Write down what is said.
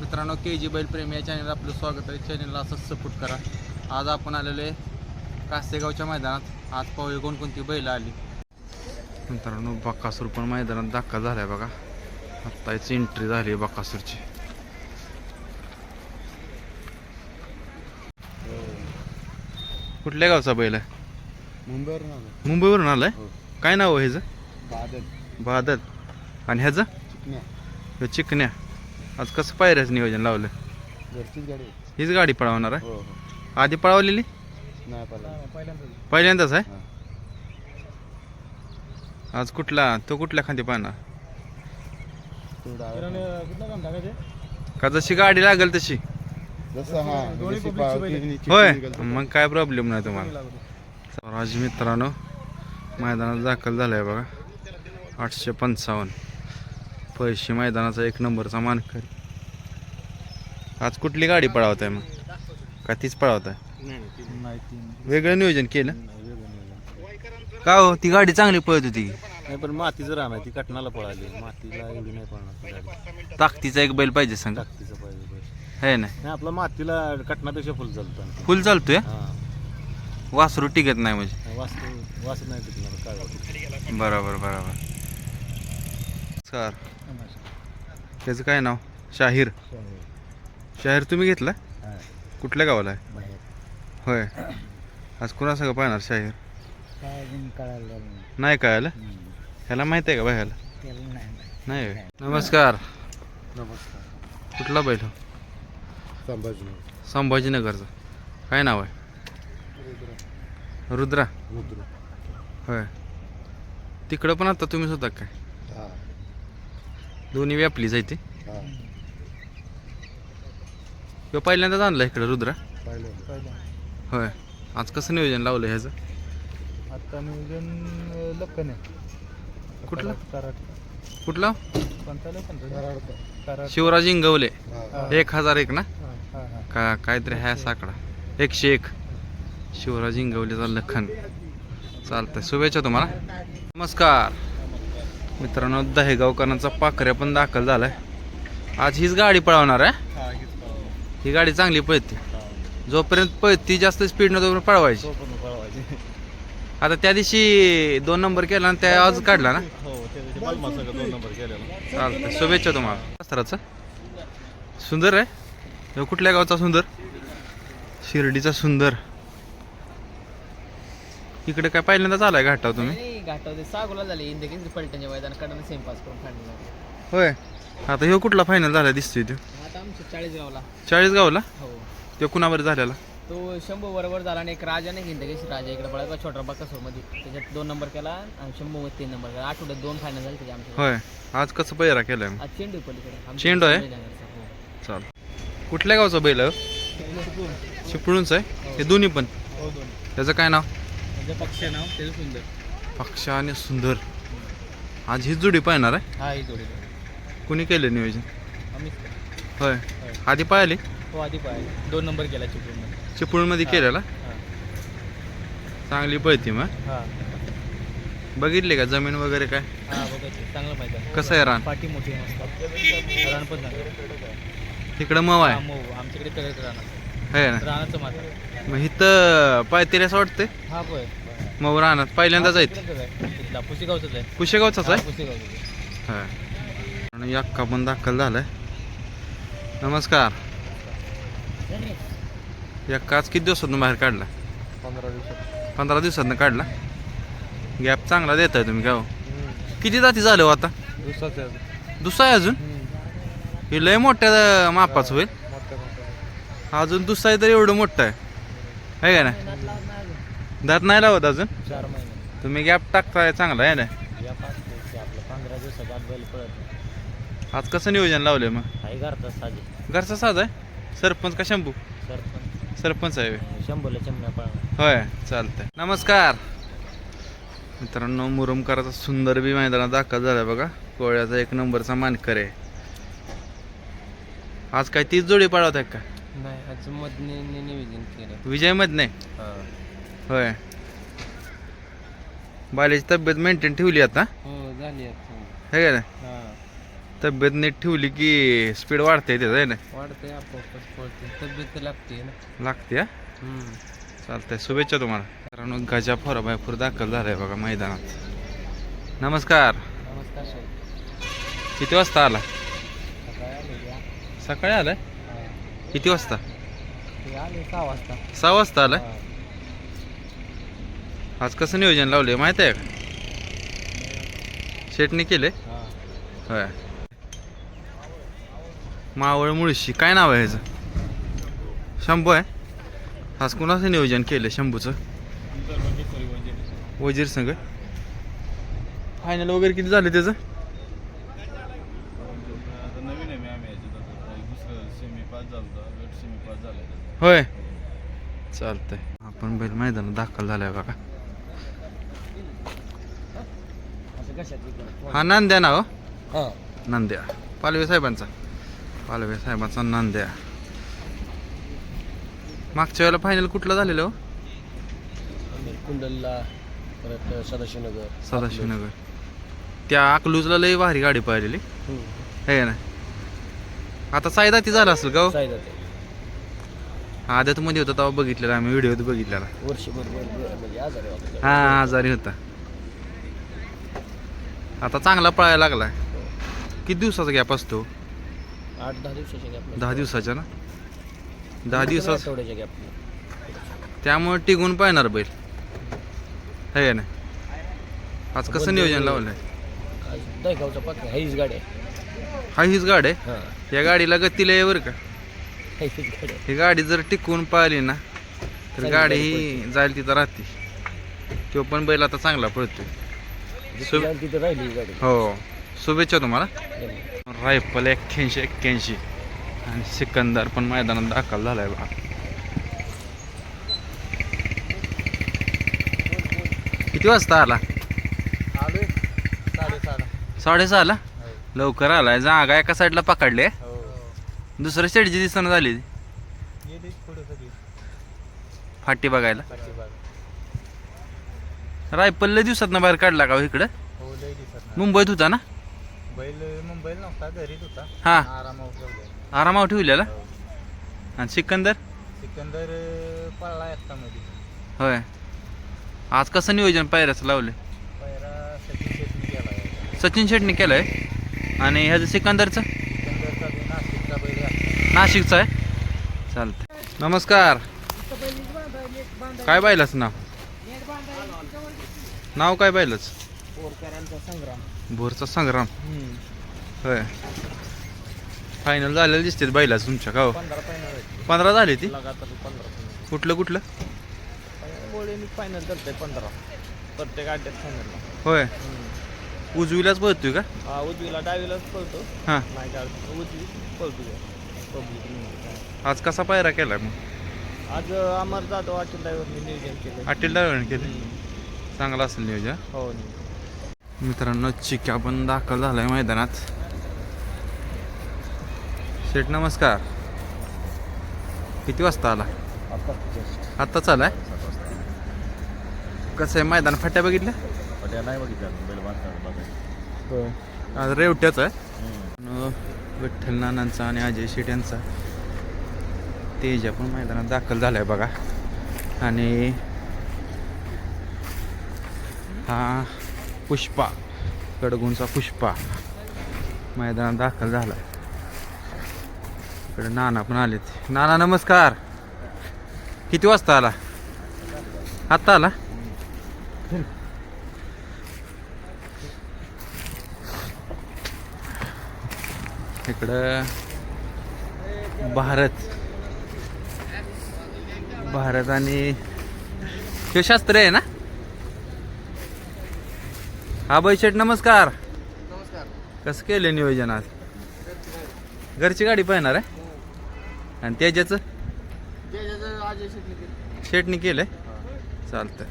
मित्रांनो के जी बैल प्रेमी या चॅनल आपलं स्वागत आहे. चॅनलला असंच सपोर्ट करा. आज आपण आलेलो आहे कासेगावच्या मैदानात. आज पाहूया कोणकोणती बैल आली. मित्रांनो बकासूर पण मैदानात दाखल झालाय बघा. आत्ताच एंट्री झाली आहे बकासूरची. कुठल्या गावचा बैल आहे? मुंबईवरून आलो मुंबईवरून आलाय? हो. काय नाव आहे ह्याचं? बादल. बादल. आणि ह्याचं? चिकण्या ह्यो चिकन्या. आज कसं पायऱ्याचं नियोजन लावलं? घरचीच गाडी आहे. हीच गाडी पळवणार आहे? हो हो. आधी पळवलेली? नाही पहिला पहिल्यांदाच आहे? हा. आज कुठला तो कुठल्या खांदी पाहणार तो. का जशी गाडी लागेल तशी? जसं हा जशी होय निघाल. मग काय प्रॉब्लेम नाही तुम्हाला. स्वराज मित्रांनो मैदानात दाखल झालाय बघा. आठशे पंचावन्न. पैसे मैदानाचा एक नंबरचा मानकरी. आज कुठली गाडी पळवत आहे मग? का तीच पळवत आहे नाही, ती- वेगळं नियोजन केलं? वेगळं. का हो? ती गाडी चांगली पळत होती नाही पण मातीचं रान आहे ती कटनाला पळाली. मातीला एवढी नाही पळणार ती गाडी. ताकदीचा एक बैल पाहिजे सांग. टाकतीचं पाहिजे. है ना? नाही आपला मातीला कटनापेक्षा फुल चालतं. आणखी. फुल चालतोय? हा. वासरू टिकत नाही म्हणजे? वास्तू वास नाही टिकणार काय. बरोबर बरोबर. सर त्याचं काय नाव? शाहीर. शाहीर तुम्ही घेतला? हा, कुठल्या गावाला आहे? बाहेर. होय. आज कुणा सगळं पाहणार शाहीर? काय अजून कळालं नाही. हम्म. ह्याला माहिती आहे का त्याला नाही. नमस्कार. नमस्कार. कुठला बैल? संभाजीनगर. संभाजीनगरचा. काय नाव आहे? रुद्रा. रुद्र. होय. तिकडं पण आता तुम्ही स्वतः काय? दोन्ही व्यापलीच आहे ती हा किंवा पहिल्यांदाच आणलं इकडं रुद्रा. पाहिलं पाहिलं होय. आज कसं नियोजन लावलं ह्याचं? आता नियोजन लक्कन आहे. कुठलं? कराड कुठला? कोणता कराड. कराड. शिवराज इंगवले. हा. एक हजार एक ना? हा, हा, हा. का काहीतरी आहे साकडा एकशे एक. शिवराज इंगवलेचा लखन. चालतंय. शुभेच्छा तुम्हाला. नमस्कार. मित्रांनो दहेगावकरांचा पाखऱ्या पण दाखल झालाय. आज हीच गाडी पळवणार आहे. हा, गाडी चांगली पळते. जोपर्यंत पळती जास्त स्पीडनं तोपर्यंत पळवायची. आता त्या दिवशी दोन नंबर केला आणि त्या आज काढला ना? हो चालतंय शुभेच्छा तुम्हाला. वस्त्राचं. सुंदर आहे. कुठल्या गावचा सुंदर? शिर्डीचा सुंदर. इकडे काय पहिल्यांदाच आलाय घाटाव तुम्ही? सागोला झाले. इंदकीन पलटणच्या मैदान कडनं सेम पास करून होय. आता ह्यो कुठला फायनल झाला दिसतोय तो आता आमच्या चाळीस गावला चाळीस गावला हो. तो कुणावर झालेला? तो शंभू बरोबर झाला आणि एक राजा नाही हिंदकेश राजा इकडे पळायचा छोटा बक्कासूरमध्ये त्याच्यात दोन नंबर केला आणि शंभू मध्ये तीन नंबर केला. आठवड्यात दोन फायनल झाले त्याच्या आमच्या होय. आज कसं पहिरा केलाय मग? आज चेंडू आहे पलीकडे. आमच्या चेंडू आहे? संभाजीनगरचा, हो. चाल. कुठल्या गावचा बैल आहे हो? चिपळूणचं. आहे? हे. दोन्ही पण? हो त्याचं काय नाव? म्हणजे पक्ष नाव त्याचं सुंदर पक्ष आणि सुंदर. आज ही जोडी पाहणार आहे? हा ही जोडी कुणी केलं नियोजन? होय. आधी पाहिली? हो आधी दोन नंबर केला चिपळूण चिपळूणमध्ये केलेला? चांगली पळती मग. हा. बघितले का जमीन वगैरे काय? हा चांगलं माहिती कसं आहे रान? पाठी मोठी आहे मस्त. रान पण चांगलं तिकडं मव हा, आहे मऊ. आमच्याकडे है ना? रानाचं मात्र मग इथं पायतेरी असं वाटतंय? हा होय. मग राहणार पहिल्यांदाच आहेत. पुसेगावचाच आहे. कुशेगावचाच हा, आहे. आणि अक्का पण दाखल झालाय. नमस्कार. यक्का आज किती दिवसातून बाहेर काढला? पंधरा दिवसात. पंधरा दिवसातनं काढला? गॅप चांगला देताय तुम्ही गाव किती जाती झाले हो आता? दिवसाचे दुसरा आहे अजून? हे लय मोठ्या मापाचं होईल. मोठ्या मोठ्या अजून दुसरा आहे तर एवढं मोठं आहे. है का ना दात नाही लावत अजून? चार महिने. तुम्ही गॅप टाकताय चांगला आहे ना? या पाच दिवशी आपलं पंधरा दिवसात आत बैल पळत आज कसं नियोजन लावलंय मग? काही करतात साजे. घरचा साज आहे? सरपंच का शंभू? सरपंच. सरपंच आहे. होय. शंभूला चिमण्या पळणार होय चालतंय. नमस्कार. मित्रांनो मुरुमकराचा सुंदर बी मैदानात दाखल झालाय बघा. कोळ्याचा एक नंबरचा मानकर आहे. आज काय तीच जोडी पळवत आहे का? नाही आज मधने निवेदन केलं विजय नाही होय. बालेची तब्येत मेंटेन ठेवली आता? हो झाली हे का नाही हा. तब्येत नीट ठेवली की स्पीड वाढते त्याचं आहे ना? वाढते आपोआपच पळते तब्येत तर लागते ना. लागते हा चालतंय शुभेच्छा तुम्हाला. कारण गजा फोरा भरपूर दाखल झालाय बघा मैदानात. नमस्कार. नमस्कार सर किती वाजता आला? सकाळी आले सकाळी आलाय? किती वाजता? ते आले सहा वाजता. सहा वाजता आलाय? आज कसं नियोजन लावले माहिती आहे का? शेटने केले हां. होय. मावळ मुळशी काय नाव आहे ह्याचं? शंभू आहे? आज कुणाचं नियोजन केलं शंभूचं? वजीर संघ. फायनल वगैरे किती झाले त्याचं? होय. चालतंय. आपण बैल मैदानात दाखल झालाय बघा असं कशात हा नांद्या ना हो. हां. नांद्या. पालवे साहेबांचा. पालवे साहेबांचा नांद्या. मागच्या वेळेला फायनल कुठला झालेलं हो? कुंडलला परत सदाशिवनगर. सदाशिवनगर. त्या अकलूजला लई भारी गाडी पाहिलेली. हे ना? आता सायदाती झाला असेल का हो? आदत मध्ये होता तेव्हा बघितलेला आम्ही व्हिडिओत बघितलेला. वर्षभर म्हणजे आजारी होता हा आजारी होता. आता चांगला पळायला लागलाय. किती दिवसाचा गॅप असतो? आठ दहा दिवसाच्या गॅप दहा दिवसाच्या ना? दहा दिवसाचा? आठवड्याच्या गॅप त्यामुळे टिकून पाहणार बैल. हे ना आज कसं नियोजन लावलंय? दहीगावचा हाईच गाडी हा हीच गाडी आहे? हां. या गाडीला गतीला आहे बरं का? हाईच गाडी ही गाडी जर टिकून पाहिली ना तर गाडी ही जाईल तिथं राहते. तो पण बैल आता चांगला पळतोय. तिथे राहिली ही गाडी. हो. शुभेच्छा तुम्हाला. रायफल एक्क्याऐंशी एक्क्याऐंशी. आणि सिकंदर पण मैदानात दाखल झालाय बा किती वाजता आला? आलोय. साडेसहाला. साडेसहाला? लवकर आलाय. जागा एका साईडला पकडले. हो. दुसऱ्या साईडची दिसताना झाली. गेली पुढे सगळी. फाटी बघायला. रायफल लय दिवसात बाहेर काढला का हो इकडं? हो लय दिसत मुंबईत होता ना? बैल मुंबईला नव्हता घरीच होता. हा. आरामावर ठेवलाय आरामावर ठेवलेला? आणि सिकंदर? सिकंदर पळला आता मध्ये होय. आज कसं नियोजन पायऱ्याचं लावले पहिला सचिन शेट्टी गेला सचिन शेटने केलंय? आणि ह्याचं सिकंदरचं? सिकंदरचा बी नाशिकचा बैल घातला. नाशिकचं आहे? चालतंय. नमस्कार. काय पाहिलंच नाव? नाव काय पाहिलंच संग्राम. भोरचा संग्राम. होय. फायनल झालेलं दिसते बैलाच तुमच्या हो पंधरा फायनल पंधरा झाली ती? लगातार पंधरा कुठलं कुठलं? गोळीने फायनल करतोय पंधरा. प्रत्येक अड्ड्यात फायनलला होय. उजवीलाच पळतोय का? हा उजवीला डावीलाच पळतो. हां. नाही का उजवी पळतो पब्लिक आज कसा पायरा केला मग? आज अमर जाधव अटल ड्रायव्हरने नियोजन केलं. अटील ड्रायव्हरने केलं. चांगलं असेल नियोजन. हो मित्रांनो चिक्या पण दाखल झालाय मैदानात. शेठ नमस्कार. किती वाजता आला? आत्ताच आलाय? कसं आहे मैदान फाट्या बघितल्या? नाही आज रेवट्याच आहे. विठ्ठल नानांचा आणि अजय शेठ यांचा. तेजा पण मैदानात दाखल झालाय बघा. आणि हा पुष्पा कडगुंचा पुष्पा. मैदानात दाखल झाला इकडे नाना पण आलेत. नाना नमस्कार. किती वाजता आला? आत्ता आला? इकडं भारत. भारत आणि हे शास्त्र आहे ना? हा बैशेट नमस्कार. कसं केलं नियोजन आज? घरची गाडी पाहणार आहे? आणि त्याच्याचं? शेटनी केलंय. चालतंय.